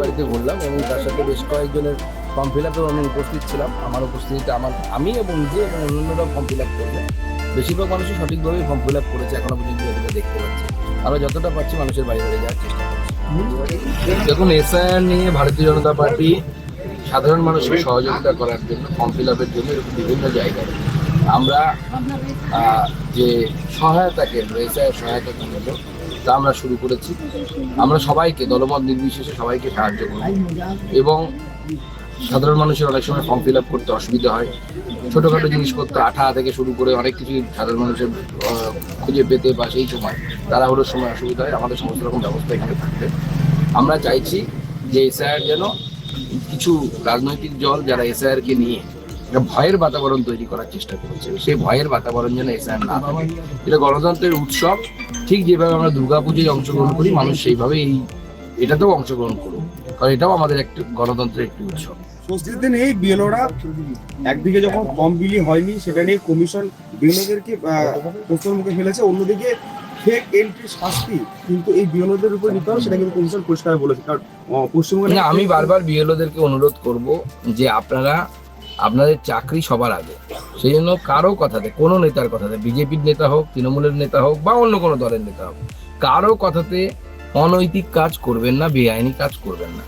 বাড়িতে ঘুরলাম এবং তার সাথে বেশ কয়েকজনের ফর্ম ফিল আপেও আমি উপস্থিত ছিলাম। আমার উপস্থিতিতে আমার, আমি এবং নিজে এবং অন্যান্যরাও ফর্ম ফিল আপ করলেন বেশিরভাগ মানুষই সঠিকভাবেই ফর্ম ফিল আপ করেছে, এখনও পর্যন্ত যতটা দেখতে পাচ্ছি। আমরা যতটা পারছি মানুষের বাড়ি বাড়ি যাওয়ার চেষ্টা করছি। দেখুন এসআইআর নিয়ে ভারতীয় জনতা পার্টি সাধারণ মানুষকে সহযোগিতা করার জন্য ফর্ম ফিল আপের জন্য এরকম বিভিন্ন জায়গায়। আমরা যে সহায়তা কেন্দ্র এসআইআর সহায়তা কেন্দ্র তা আমরা শুরু করেছি। আমরা সবাইকে, দলমত নির্বিশেষে সবাইকে সাহায্য করব। এবং সাধারণ মানুষের অনেক সময় ফর্ম ফিল আপ করতে অসুবিধা হয়। ছোটোখাটো জিনিসপত্র আঠা থেকে শুরু করে অনেক কিছু সাধারণ মানুষের খুঁজে পেতে বা সেই সময় তাড়াহুড়োর সময় অসুবিধা হয়। আমাদের সমস্ত রকম ব্যবস্থা এখানে থাকবে। আমরা চাইছি যে এসআইআর যেন কিছু রাজনৈতিক দল যারা এসআইআর কে নিয়ে ভয়ের বাতাবরণ তৈরি করার চেষ্টা করেছে। সেই ভয়ের বাতাবরণ যেন এসআইআর না থাকে। এটা গণতন্ত্রের উৎসব। ঠিক যেভাবে আমরা দুর্গাপুজোয় অংশগ্রহণ করি মানুষ সেইভাবে এই এটাতেও অংশগ্রহণ করুক। কারণ এটাও আমাদের একটি গণতন্ত্রের একটি উৎসব। দিন এই বিএলওরা একদিকে যখন ফর্ম বিলি হয়নি সেটা নিয়ে কমিশন বিএলওদেরকে প্রশ্নের মুখে ফেলেছে। অন্যদিকে ফেক এন্ট্রি শাস্তি কিন্তু এই বিএলওদের উপর নিতে হবে সেটা কিন্তু কমিশন পরিষ্কার বলেছে। কারণ পশ্চিমবঙ্গে আমি বারবার বিএলওদেরকে অনুরোধ করব যে আপনারা আপনাদের চাকরি সবার আগে। সেই জন্য কারও কথাতে, কোনো নেতার কথাতে, বিজেপির নেতা হোক, তৃণমূলের নেতা হোক, বা অন্য কোনো দলের নেতা হোক, কারও কথাতে অনৈতিক কাজ করবেন না, বেআইনি কাজ করবেন না।